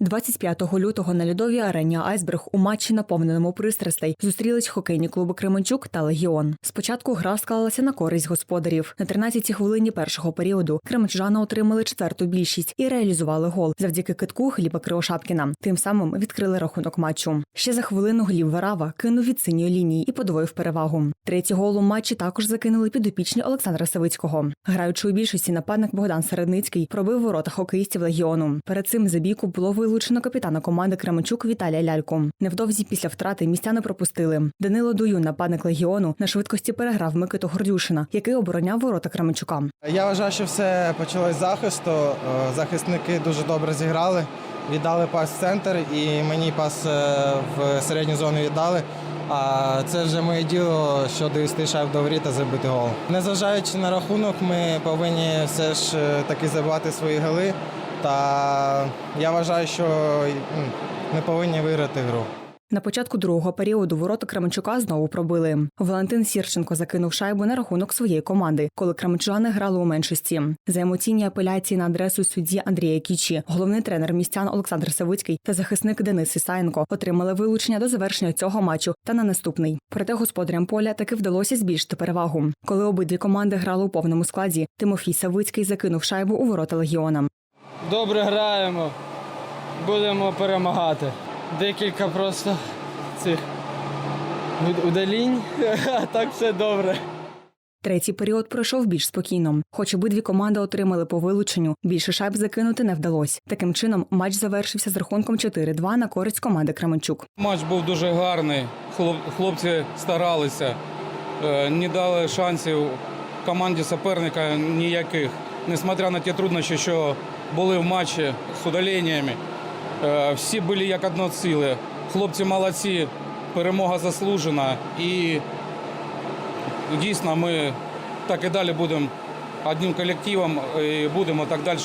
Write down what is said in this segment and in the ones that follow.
25 лютого на льодовій арені Айсберг у матчі, наповненому пристрастей, зустрілись хокейні клуби Кременчук та Легіон. Спочатку гра склалася на користь господарів. На 13-й хвилині першого періоду кременчужани отримали четверту більшість і реалізували гол завдяки китку Гліба Кривошапкіна. Тим самим відкрили рахунок матчу. Ще за хвилину Гліб Варава кинув від синьої лінії і подвоїв перевагу. Третій гол у матчі також закинули підопічні Олександра Савицького. Граючи у більшості, нападник Богдан Середницький пробив ворота хокеїстів легіону. Перед цим за бійку було вилучено капітана команди Кременчук Віталія Ляльку. Невдовзі після втрати містяни пропустили. Данило Дуюн, нападник легіону, на швидкості переграв Микиту Гордюшина, який обороняв ворота Кременчука. Я вважаю, що все почалось з захисту. Е, Захисники дуже добре зіграли. Віддали пас в центр і мені пас е, в середню зону віддали. А це вже моє діло, що довести шайб до воріт та забити гол. Незважаючи на рахунок, ми повинні все ж е, таки забивати свої голи. Та я вважаю, що ми повинні виграти гру. На початку другого періоду ворота Кременчука знову пробили. Валентин Сірченко закинув шайбу на рахунок своєї команди, коли кременчужани грали у меншості. За емоційні апеляції на адресу судді Андрія Кічі, головний тренер містян Олександр Савицький та захисник Денис Ісаєнко отримали вилучення до завершення цього матчу та на наступний. Проте господарям поля таки вдалося збільшити перевагу. Коли обидві команди грали у повному складі, Тимофій Савицький закинув шайбу у ворота легіона. Добре граємо, будемо перемагати. Декілька просто цих удалінь, а так все добре. Третій період пройшов більш спокійно. Хоч обидві команди отримали по вилученню, більше шайб закинути не вдалося. Таким чином, матч завершився з рахунком 4-2 на користь команди Кременчук. Матч був дуже гарний. Хлоп- Хлопці старалися, е, не дали шансів команді суперника ніяких. Несмотря на ті труднощі, що були в матчі з удаленнями, е, всі були як одно ціле. Хлопці молодці, перемога заслужена. І дійсно ми так і далі будемо одним колективом і будемо так далі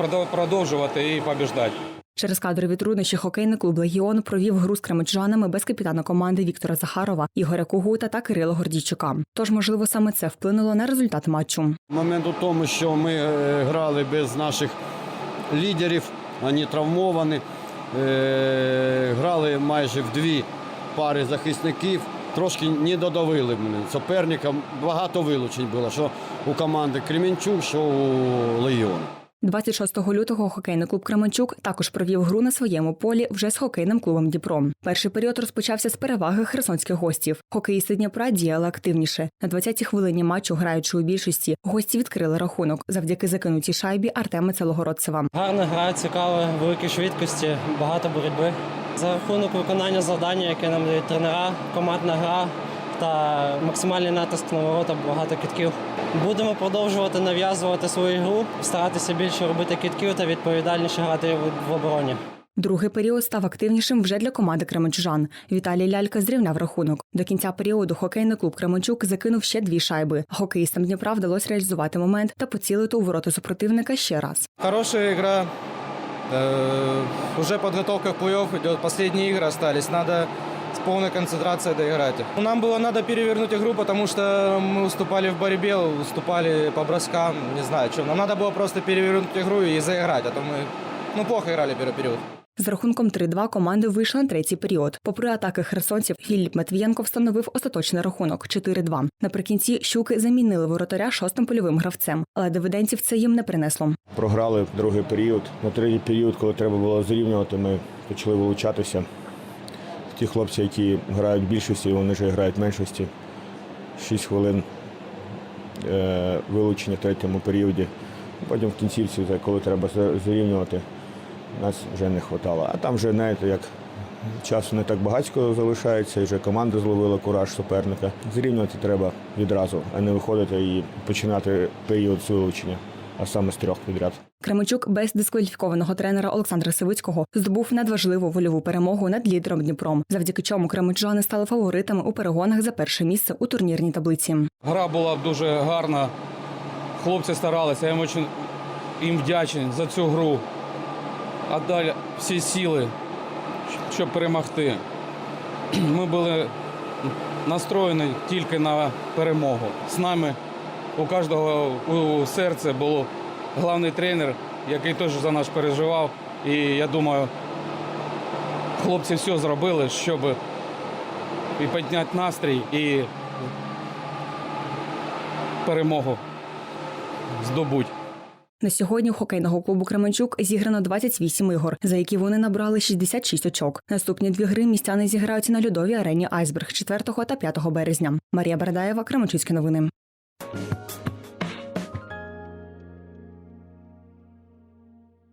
продов- продовжувати і побіждати. Через кадрові труднощі хокейний клуб Легіон провів гру з кременчужанами без капітана команди Віктора Захарова, Ігоря Кугута та Кирила Гордійчука. Тож, можливо, саме це вплинуло на результат матчу. Момент у тому, що ми е, грали без наших лідерів, вони травмовані. Е, Грали майже в дві пари захисників. Трошки не додавили мене. Суперника багато вилучень було, що у команди Кремінчук, що у Легіону. 26 лютого хокейний клуб Кременчук також провів гру на своєму полі вже з хокейним клубом Дніпро. Перший період розпочався з переваги херсонських гостів. Хокеїсти Дніпра діяли активніше. На 20-й хвилині матчу, граючи у більшості, гості відкрили рахунок завдяки закинутій шайбі Артема Целогородцева. Гарна гра, цікава, великі швидкості, багато боротьби. За рахунок виконання завдання, яке нам дають тренера, командна гра та максимальний натиск на ворота, багато китків. Будемо продовжувати нав'язувати свою гру, старатися більше робити китків та відповідальніше грати в- обороні. Другий період став активнішим вже для команди Кременчужан. Віталій Лялька зрівняв рахунок. До кінця періоду хокейний клуб Кременчук закинув ще дві шайби. Хокеїстам Дніпра вдалося реалізувати момент та поцілити у ворота супротивника ще раз. Хорошая игра. Э, Уже подготовка к плей-офф идет. Последние игры остались. Надо с полной концентрацией доиграть. их. Нам было надо перевернуть игру, потому что мы уступали в борьбе, уступали по броскам. Не знаю, что. Нам надо было просто перевернуть игру и заиграть, а то мы ну, плохо играли первый период. З рахунком 3-2 команди вийшли на третій період. Попри атаки херсонців, Філіп Матвієнко встановив остаточний рахунок 4-2. Наприкінці щуки замінили воротаря шостим польовим гравцем, але дивиденців це їм не принесло. програли другий період. На третій період, коли треба було зрівнювати, ми почали вилучатися. Ті хлопці, які грають в більшості, вони вже грають в меншості. Шість хвилин е, вилучення в третьому періоді. Потім в кінцівці, коли треба зрівнювати, нас вже не вистачало. А там вже, знаєте, як часу не так багатько залишається, і вже команда зловила кураж суперника. Зрівнювати треба відразу, а не виходити і починати період з вилучення, а саме з трьох підряд. Кременчук без дискваліфікованого тренера Олександра Сивицького здобув надважливу вольову перемогу над лідером Дніпром, завдяки чому кременчужани стали фаворитами у перегонах за перше місце у турнірній таблиці. Гра була дуже гарна. Хлопці старалися, я їм очень їм вдячний за цю гру. Отдали всі сили, щоб перемогти. Ми були настроєні тільки на перемогу. З нами у кожного у серці був головний тренер, який теж за нас переживав. І я думаю, хлопці все зробили, щоб і підняти настрій, і перемогу здобути. На сьогодні у хокейного клубу Кременчук зіграно 28 ігор, за які вони набрали 66 очок. Наступні дві гри містяни зіграють на льодовій арені Айсберг 4 та 5 березня. Марія Бердаєва, Кременчуцькі новини. Thank you.